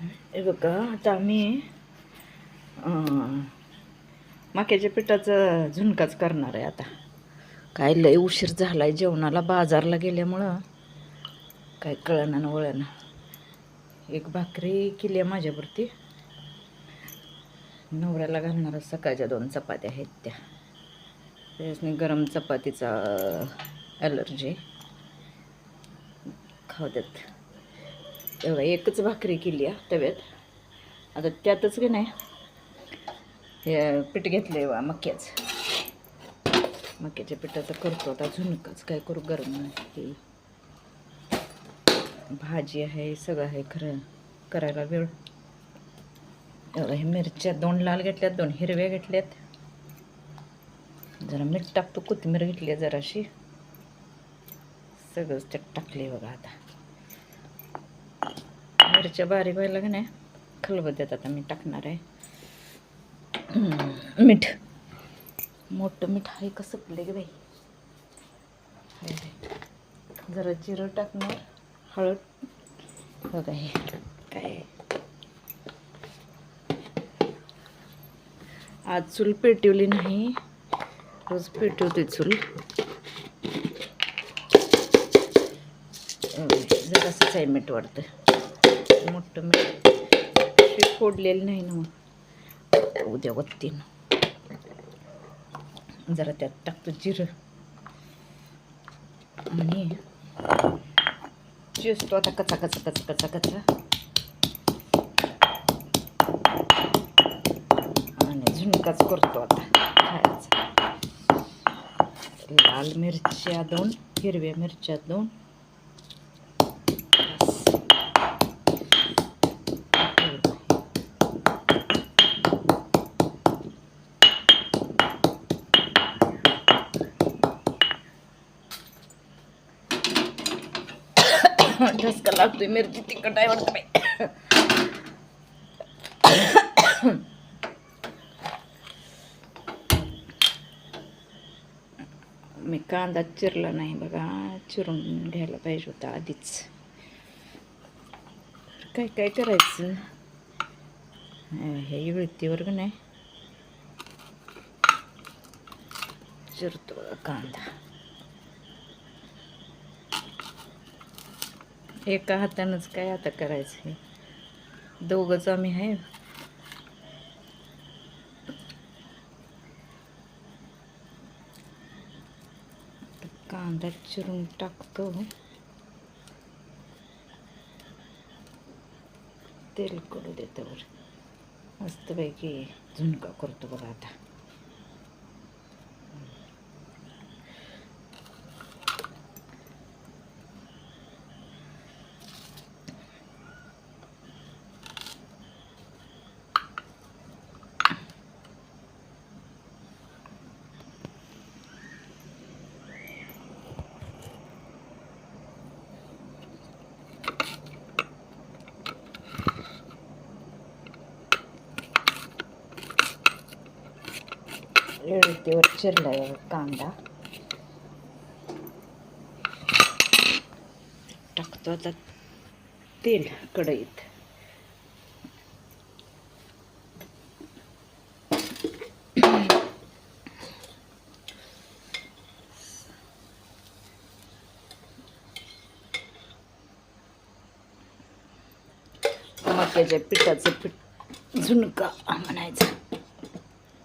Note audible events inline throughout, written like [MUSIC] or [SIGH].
हे बघा आता आम्ही मक्याच्या पिठाचं झुणकाच करणार आहे आता. काय लय उशीर झाला आहे जेवणाला बाजारला गेल्यामुळं. काय कळणं वळणं एक भाकरी केली आहे माझ्यावरती. नवऱ्याला घालणार सकाळच्या दोन चपात्या आहेत त्या. त्याच्याने गरम चपातीचा ॲलर्जी खाऊ देत. तेवढा एकच भाकरी केली आहे तव्यात. आता त्यातच की नाही? हे पीठ घेतलं वा मक्याचं. मक्याच्या पिठाचं करतो आता झुणकाच काय करू गरम हे भाजी आहे सगळं आहे खरं करायला वेळ. एवढं हे मिरच्या दोन लाल घेतल्यात दोन हिरव्या घेतल्यात. जरा मीठ टाकतो कोथिंबीर घेतली आहे जराशी. सगळंच त्यात टाकले बघा आता. मिरच्या बारीक व्हायला का नाही खलबत्त्यात आता मी टाकणार आहे. मीठ. मोठं मीठ आहे कसं पडले की बाई? जरा जिरं टाकणार हळद. बघा हे काय आज चूल पेटवली नाही. रोज पेटवते चूल. जरासंच आहे मीठ वाटतं मोठं मीठ ते फोडलेलं नाही ना मग. उद्या वत्तीनं जरा त्यात टाकतो जिरं. आणि चिसतो आता कचा कचा कचा कचा कचा. आणि झुणकाच करतो आता खायचा. लाल मिरच्या दोन हिरव्या मिरच्या दोन. लागतोय. मिरची तिखट आहे वाटतं मी कांदा चिरला नाही बघा. चिरून घ्यायला पाहिजे होता आधीच. काय काय करायचं? हे इळतीवर का नाही? चिरतो बघा कांदा. एका हातानंच काय आता करायचं हे? दोघंच आम्ही आहे. कांदा चिरून टाकतो. तेल कडू देतो मस्तपैकी झुणका करतो बघा आता. इळतीवर चिरलाय बघा कांदा टाकतो आता तेल कढईत मक्याच्या पिठाचं पीठ झुणका म्हणायचं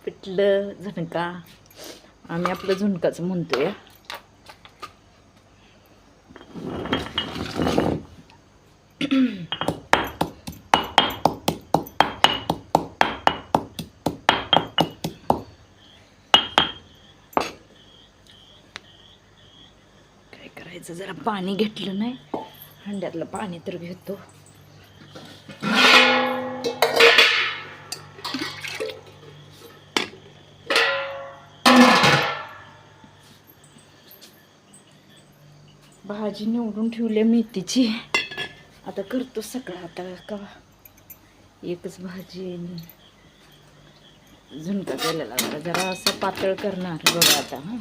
पिठलं झुणका. आम्ही आपलं झुणकाच म्हणतोय. काय करायचं? जरा पाणी घेतलं नाही. हंड्यातलं पाणी तर घेतो. भाजी निवडून ठेवली आहे मेथीची. आता करतो सगळं आता का? एकच भाजी झुणका केलेला होता जरा असं पातळ करणार बघा आता हां.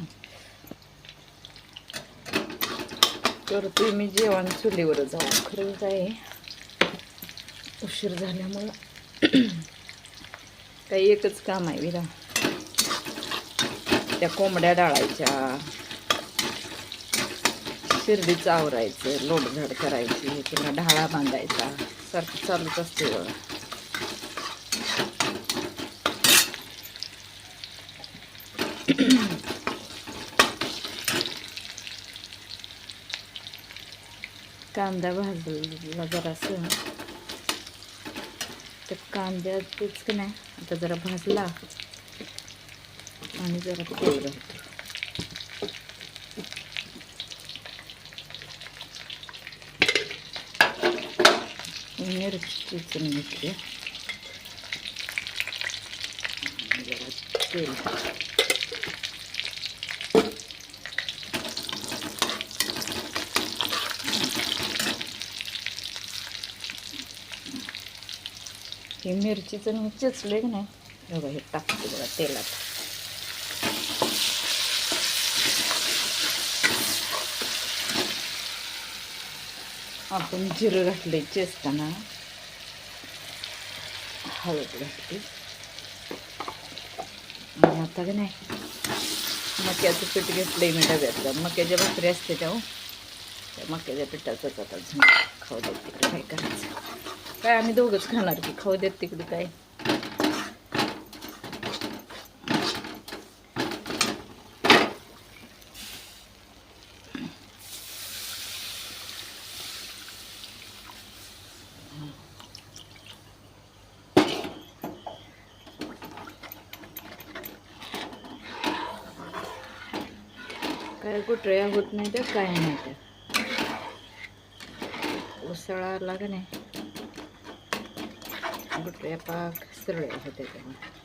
करतोय मी जेवण चुलीवर जाऊ खरंच आहे. उशीर झाल्यामुळं [CLEARS THROAT] काही एकच काम आहे विरा. त्या कोंबड्या डाळायच्या. शिर्डीचं आवरायचं लोटझाड करायची पुन्हा ढाळा बांधायचा सारखं चालूच असते बघा. कांदा भाजला जरासं. तर कांद्यातच की नाही आता जरा भाजला. आणि जरा तेल घालतो मिरची चून घेतली जरा तेल हे मिरचीचं मी चिचले की नाही बघा हे टाकते बघा तेलात. आपण जिरं घातले चेचताना. हळद घातली. आणि आता का नाही? मक्याचं पीठ घेतलंय मी डब्यातलं. मक्याच्या भाकरी असते त्या हो. त्या मक्याच्या पिठाचंच आता खाऊ देत. तिकडे काय करायचं? काय आम्ही दोघंच खाणार की खाऊ देत तिकडे काय? काय कुठल्या होत नाही तर काय नाही तर. उसळा आला का नाही गुटळ्या पाक सरळ होत्या त्यामुळे